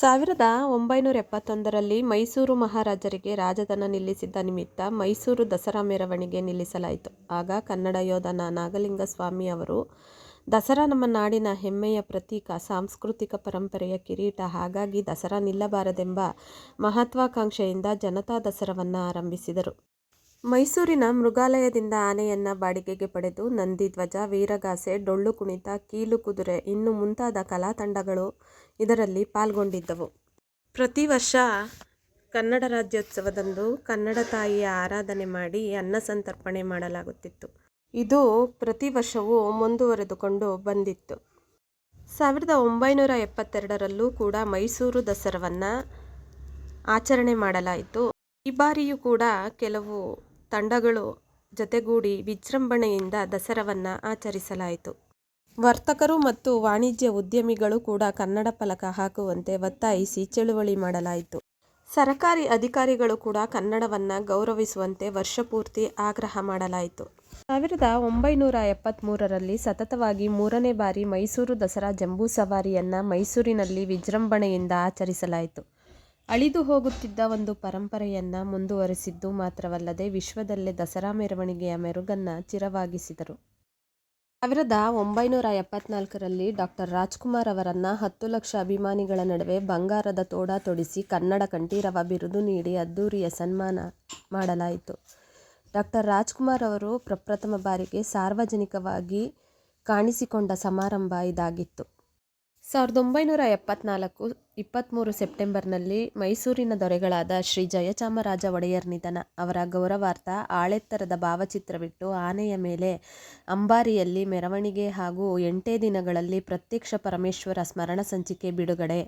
ಸಾವಿರದ ಒಂಬೈನೂರ ಎಪ್ಪತ್ತೊಂದರಲ್ಲಿ ಮೈಸೂರು ಮಹಾರಾಜರಿಗೆ ರಾಜಧನ ನಿಲ್ಲಿಸಿದ್ದ ನಿಮಿತ್ತ ಮೈಸೂರು ದಸರಾ ಮೆರವಣಿಗೆ ನಿಲ್ಲಿಸಲಾಯಿತು. ಆಗ ಕನ್ನಡ ಯೋಧನ ನಾಗಲಿಂಗ ಸ್ವಾಮಿ ಅವರು, ದಸರಾ ನಮ್ಮ ನಾಡಿನ ಹೆಮ್ಮೆಯ ಪ್ರತೀಕ, ಸಾಂಸ್ಕೃತಿಕ ಪರಂಪರೆಯ ಕಿರೀಟ, ಹಾಗಾಗಿ ದಸರಾ ನಿಲ್ಲಬಾರದೆಂಬ ಮಹತ್ವಾಕಾಂಕ್ಷೆಯಿಂದ ಜನತಾ ದಸರವನ್ನು ಆರಂಭಿಸಿದರು. ಮೈಸೂರಿನ ಮೃಗಾಲಯದಿಂದ ಆನೆಯನ್ನ ಬಾಡಿಗೆಗೆ ಪಡೆದು ನಂದಿಧ್ವಜ ವೀರಗಾಸೆ, ಡೊಳ್ಳು ಕುಣಿತ, ಕೀಲು ಕುದುರೆ ಇನ್ನು ಮುಂತಾದ ಕಲಾ ತಂಡಗಳು ಇದರಲ್ಲಿ ಪಾಲ್ಗೊಂಡಿದ್ದವು. ಪ್ರತಿ ವರ್ಷ ಕನ್ನಡ ರಾಜ್ಯೋತ್ಸವದಂದು ಕನ್ನಡ ತಾಯಿಯ ಆರಾಧನೆ ಮಾಡಿ ಅನ್ನ ಸಂತರ್ಪಣೆ ಮಾಡಲಾಗುತ್ತಿತ್ತು. ಇದು ಪ್ರತಿ ವರ್ಷವೂ ಮುಂದುವರೆದುಕೊಂಡು ಬಂದಿತ್ತು. ಸಾವಿರದ ಒಂಬೈನೂರ ಎಪ್ಪತ್ತೆರಡರಲ್ಲೂ ಕೂಡ ಮೈಸೂರು ದಸರವನ್ನು ಆಚರಣೆ ಮಾಡಲಾಯಿತು. ಈ ಬಾರಿಯೂ ಕೂಡ ಕೆಲವು ತಂಡಗಳು ಜೊತೆಗೂಡಿ ವಿಜೃಂಭಣೆಯಿಂದ ದಸರಾವನ್ನು ಆಚರಿಸಲಾಯಿತು. ವರ್ತಕರು ಮತ್ತು ವಾಣಿಜ್ಯ ಉದ್ಯಮಿಗಳು ಕೂಡ ಕನ್ನಡ ಫಲಕ ಹಾಕುವಂತೆ ಒತ್ತಾಯಿಸಿ ಚಳುವಳಿ ಮಾಡಲಾಯಿತು. ಸರಕಾರಿ ಅಧಿಕಾರಿಗಳು ಕೂಡ ಕನ್ನಡವನ್ನು ಗೌರವಿಸುವಂತೆ ವರ್ಷಪೂರ್ತಿ ಆಗ್ರಹ ಮಾಡಲಾಯಿತು. ಸಾವಿರದ ಒಂಬೈನೂರ ಎಪ್ಪತ್ತ್ಮೂರರಲ್ಲಿ ಸತತವಾಗಿ ಮೂರನೇ ಬಾರಿ ಮೈಸೂರು ದಸರಾ ಜಂಬೂ ಸವಾರಿಯನ್ನು ಮೈಸೂರಿನಲ್ಲಿ ವಿಜೃಂಭಣೆಯಿಂದ ಆಚರಿಸಲಾಯಿತು. ಅಳಿದು ಹೋಗುತ್ತಿದ್ದ ಒಂದು ಪರಂಪರೆಯನ್ನು ಮುಂದುವರೆಸಿದ್ದು ಮಾತ್ರವಲ್ಲದೆ ವಿಶ್ವದಲ್ಲೇ ದಸರಾ ಮೆರವಣಿಗೆಯ ಮೆರುಗನ್ನು ಚಿರವಾಗಿಸಿದರು. ಸಾವಿರದ ಒಂಬೈನೂರ ಎಪ್ಪತ್ನಾಲ್ಕರಲ್ಲಿ ಡಾಕ್ಟರ್ ರಾಜ್ಕುಮಾರ್ ಅವರನ್ನು ಹತ್ತು ಲಕ್ಷ ಅಭಿಮಾನಿಗಳ ನಡುವೆ ಬಂಗಾರದ ತೋಡ ತೊಡಿಸಿ ಕನ್ನಡ ಕಂಠೀರವ ಬಿರುದು ನೀಡಿ ಅದ್ದೂರಿಯ ಸನ್ಮಾನ ಮಾಡಲಾಯಿತು. ಡಾಕ್ಟರ್ ರಾಜ್ಕುಮಾರ್ ಅವರು ಪ್ರಪ್ರಥಮ ಬಾರಿಗೆ ಸಾರ್ವಜನಿಕವಾಗಿ ಕಾಣಿಸಿಕೊಂಡ ಸಮಾರಂಭ ಇದಾಗಿತ್ತು. ಸಾವಿರದ ಒಂಬೈನೂರ ಎಪ್ಪತ್ನಾಲ್ಕು ಇಪ್ಪತ್ತ್ಮೂರು ಸೆಪ್ಟೆಂಬರ್ನಲ್ಲಿ ಮೈಸೂರಿನ ದೊರೆಗಳಾದ ಶ್ರೀ ಜಯಚಾಮರಾಜ ಒಡೆಯರ್ ನಿಧನ. ಅವರ ಗೌರವಾರ್ಥ ಆಳೆತ್ತರದ ಭಾವಚಿತ್ರವಿಟ್ಟು ಆನೆಯ ಮೇಲೆ ಅಂಬಾರಿಯಲ್ಲಿ ಮೆರವಣಿಗೆ ಹಾಗೂ ಎಂಟೇ ದಿನಗಳಲ್ಲಿ ಪ್ರತ್ಯಕ್ಷ ಪರಮೇಶ್ವರ ಸ್ಮರಣ ಸಂಚಿಕೆ ಬಿಡುಗಡೆ.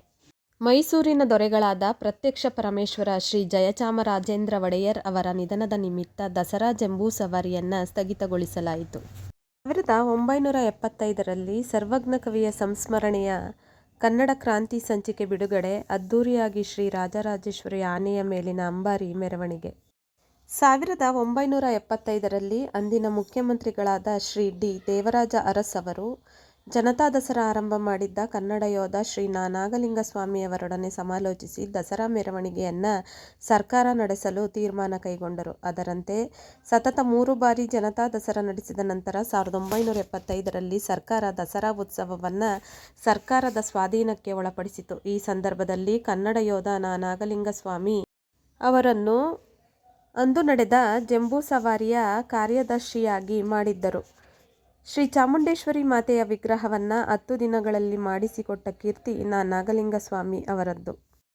ಮೈಸೂರಿನ ದೊರೆಗಳಾದ ಪ್ರತ್ಯಕ್ಷ ಪರಮೇಶ್ವರ ಶ್ರೀ ಜಯಚಾಮರಾಜೇಂದ್ರ ಒಡೆಯರ್ ಅವರ ನಿಧನದ ನಿಮಿತ್ತ ದಸರಾ ಜಂಬೂ ಸವಾರಿಯನ್ನು ಸ್ಥಗಿತಗೊಳಿಸಲಾಯಿತು. ಸಾವಿರದ ಒಂಬೈನೂರ ಎಪ್ಪತ್ತೈದರಲ್ಲಿ ಸರ್ವಜ್ಞ ಕವಿಯ ಸಂಸ್ಮರಣೆಯ ಕನ್ನಡ ಕ್ರಾಂತಿ ಸಂಚಿಕೆ ಬಿಡುಗಡೆ ಅದ್ಧೂರಿಯಾಗಿ ಶ್ರೀ ರಾಜರಾಜೇಶ್ವರಿ ಆನೆಯ ಮೇಲಿನ ಅಂಬಾರಿ ಮೆರವಣಿಗೆ. ಸಾವಿರದ ಒಂಬೈನೂರ ಎಪ್ಪತ್ತೈದರಲ್ಲಿ ಅಂದಿನ ಮುಖ್ಯಮಂತ್ರಿಗಳಾದ ಶ್ರೀ ಡಿ. ದೇವರಾಜ ಅರಸ್ ಅವರು ಜನತಾ ದಸರಾ ಆರಂಭ ಮಾಡಿದ್ದ ಕನ್ನಡ ಯೋಧ ಶ್ರೀ ನಾ ನಾಗಲಿಂಗಸ್ವಾಮಿಯವರೊಡನೆ ಸಮಾಲೋಚಿಸಿ ದಸರಾ ಮೆರವಣಿಗೆಯನ್ನು ಸರ್ಕಾರ ನಡೆಸಲು ತೀರ್ಮಾನ ಕೈಗೊಂಡರು. ಅದರಂತೆ, ಸತತ ಮೂರು ಬಾರಿ ಜನತಾ ದಸರಾ ನಡೆಸಿದ ನಂತರ ಸಾವಿರದ ಒಂಬೈನೂರ ಎಪ್ಪತ್ತೈದರಲ್ಲಿ ಸರ್ಕಾರ ದಸರಾ ಉತ್ಸವವನ್ನು ಸರ್ಕಾರದ ಸ್ವಾಧೀನಕ್ಕೆ ಒಳಪಡಿಸಿತು. ಈ ಸಂದರ್ಭದಲ್ಲಿ ಕನ್ನಡ ಯೋಧ ನಾ ನಾಗಲಿಂಗಸ್ವಾಮಿ ಅವರನ್ನು ಅಂದು ನಡೆದ ಜಂಬೂ ಸವಾರಿಯ ಕಾರ್ಯದರ್ಶಿಯಾಗಿ ಮಾಡಿದ್ದರು. ಶ್ರೀ ಚಾಮುಂಡೇಶ್ವರಿ ಮಾತೆಯ ವಿಗ್ರಹವನ್ನು ಹತ್ತು ದಿನಗಳಲ್ಲಿ ಮಾಡಿಸಿಕೊಟ್ಟ ಕೀರ್ತಿ ನಾ ನಾಗಲಿಂಗಸ್ವಾಮಿ ಅವರದ್ದು.